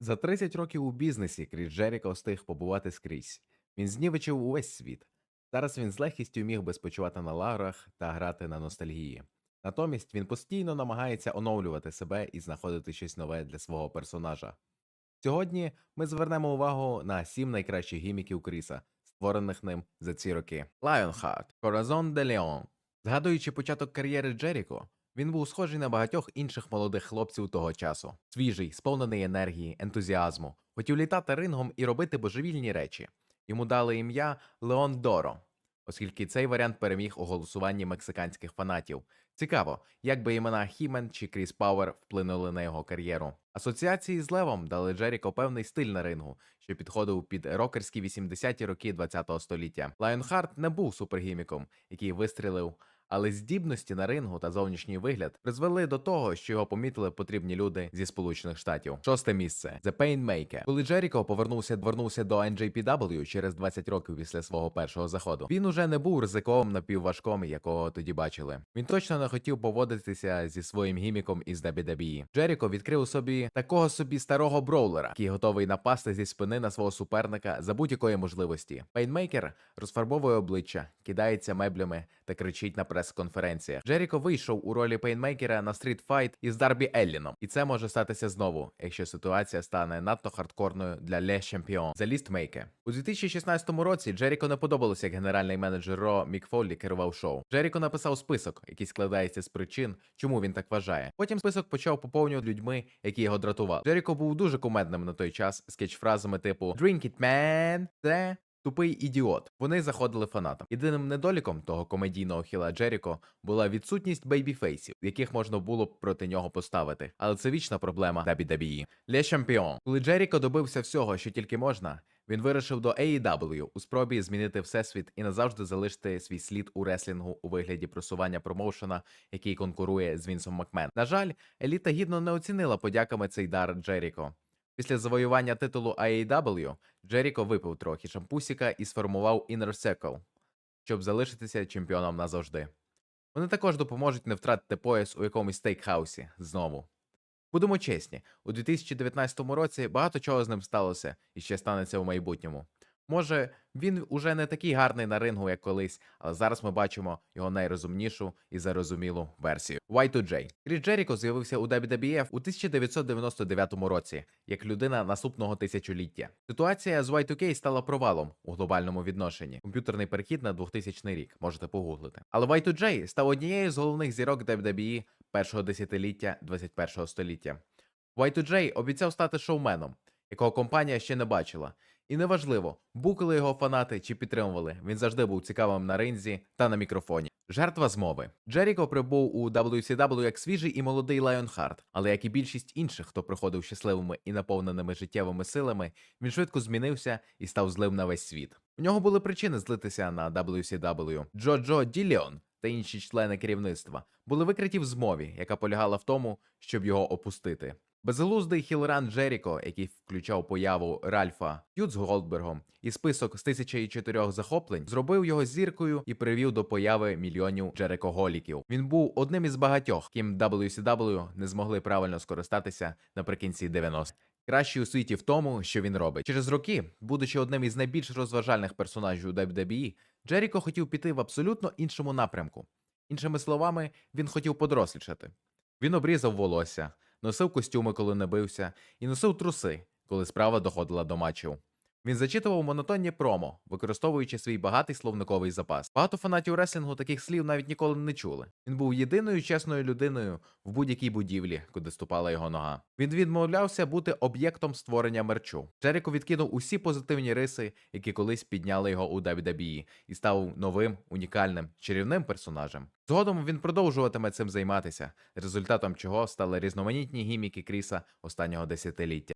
За 30 років у бізнесі Кріс Джеріко встиг побувати скрізь. Він знівечив увесь світ. Зараз він з легкістю міг би спочивати на лаврах та грати на ностальгії. Натомість він постійно намагається оновлювати себе і знаходити щось нове для свого персонажа. Сьогодні ми звернемо увагу на сім найкращих гіміків Кріса, створених ним за ці роки. Lionheart, Corazon de Leon. Згадуючи початок кар'єри Джеріко, він був схожий на багатьох інших молодих хлопців того часу. Свіжий, сповнений енергії, ентузіазму, хотів літати рингом і робити божевільні речі. Йому дали ім'я Леон Доро, оскільки цей варіант переміг у голосуванні мексиканських фанатів. Цікаво, як би імена Хімен чи Кріс Пауер вплинули на його кар'єру. Асоціації з Левом дали Джеріко певний стиль на рингу, що підходив під рокерські 80-ті роки ХХ століття. Лайонхарт не був супергіміком, який вистрілив. Але здібності на рингу та зовнішній вигляд призвели до того, що його помітили потрібні люди зі сполучених штатів. Шосте місце The Painmaker. Коли Джеріко повернувся повернувся до NJPW через 20 років після свого першого заходу. Він уже не був ризиковим напівважком, якого тоді бачили. Він точно не хотів поводитися зі своїм гіміком із WWE. Джеріко відкрив у собі такого собі старого броулера, який готовий напасти зі спини на свого суперника за будь-якої можливості. Пейнмейкер розфарбовує обличчя, кидається меблями та кричить на прес-конференціях. Джеріко вийшов у ролі пейнмейкера на стрітфайт із Дарбі Елліном, і це може статися знову, якщо ситуація стане надто хардкорною для Ле Чемпіон за лістмейке. У 2016 році Джеріко не подобалося, як генеральний менеджер Ро Мік Фоллі керував шоу. Джеріко написав список, який складається з причин, чому він так вважає. Потім список почав поповнювати людьми, які його дратували. Джеріко був дуже кумедним на той час з кетчфразами типу «Drink it, man!» Це Тупий ідіот. Вони заходили фанатам. Єдиним недоліком того комедійного хіла Джеріко була відсутність бейбіфейсів, яких можна було б проти нього поставити. Але це вічна проблема WWE. Ле Чемпіон. Коли Джеріко добився всього, що тільки можна, він вирушив до AEW у спробі змінити всесвіт і назавжди залишити свій слід у реслінгу у вигляді просування промоушена, який конкурує з Вінсом Макмен. На жаль, еліта гідно не оцінила подяками цей дар Джеріко. Після завоювання титулу AEW Джеріко випив трохи шампусіка і сформував Inner Circle, щоб залишитися чемпіоном назавжди. Вони також допоможуть не втратити пояс у якомусь стейкхаусі знову. Будемо чесні, у 2019 році багато чого з ним сталося і ще станеться у майбутньому. Може, він уже не такий гарний на рингу, як колись, але зараз ми бачимо його найрозумнішу і зарозумілу версію. Y2J. Кріс Джеріко з'явився у WWF у 1999 році як людина наступного тисячоліття. Ситуація з Y2K стала провалом у глобальному відношенні. Комп'ютерний перехід на 2000 рік можете погуглити. Але Y2J став однією з головних зірок WWE першого десятиліття 21 століття. Y2J обіцяв стати шоуменом, якого компанія ще не бачила. І неважливо, букали його фанати чи підтримували. Він завжди був цікавим на ринзі та на мікрофоні. Жертва змови. Джеріко прибув у WCW як свіжий і молодий Лайонхарт, але як і більшість інших, хто приходив щасливими і наповненими життєвими силами, він швидко змінився і став злим на весь світ. У нього були причини злитися на WCW. Джо-Джо Діліон та інші члени керівництва були викриті в змові, яка полягала в тому, щоб його опустити. Безглуздий хілран Джеріко, який включав появу Ральфа Ют з Голдбергом, і список з тисячі і чотирьох захоплень зробив його зіркою і привів до появи мільйонів Джерикоголіків. Він був одним із багатьох, ким WCW не змогли правильно скористатися наприкінці 90-х. Кращий у світі в тому, що він робить. Через роки, будучи одним із найбільш розважальних персонажів у WWE, Джеріко хотів піти в абсолютно іншому напрямку. Іншими словами, він хотів подорослішати. Він обрізав волосся, носив костюми, коли не бився, і носив труси, коли справа доходила до матчів. Він зачитував монотонні промо, використовуючи свій багатий словниковий запас. Багато фанатів реслінгу таких слів навіть ніколи не чули. Він був єдиною чесною людиною в будь-якій будівлі, куди ступала його нога. Він відмовлявся бути об'єктом створення мерчу. Джеріко відкинув усі позитивні риси, які колись підняли його у WWE, і став новим, унікальним, чарівним персонажем. Згодом він продовжуватиме цим займатися, результатом чого стали різноманітні гіміки Кріса останнього десятиліття.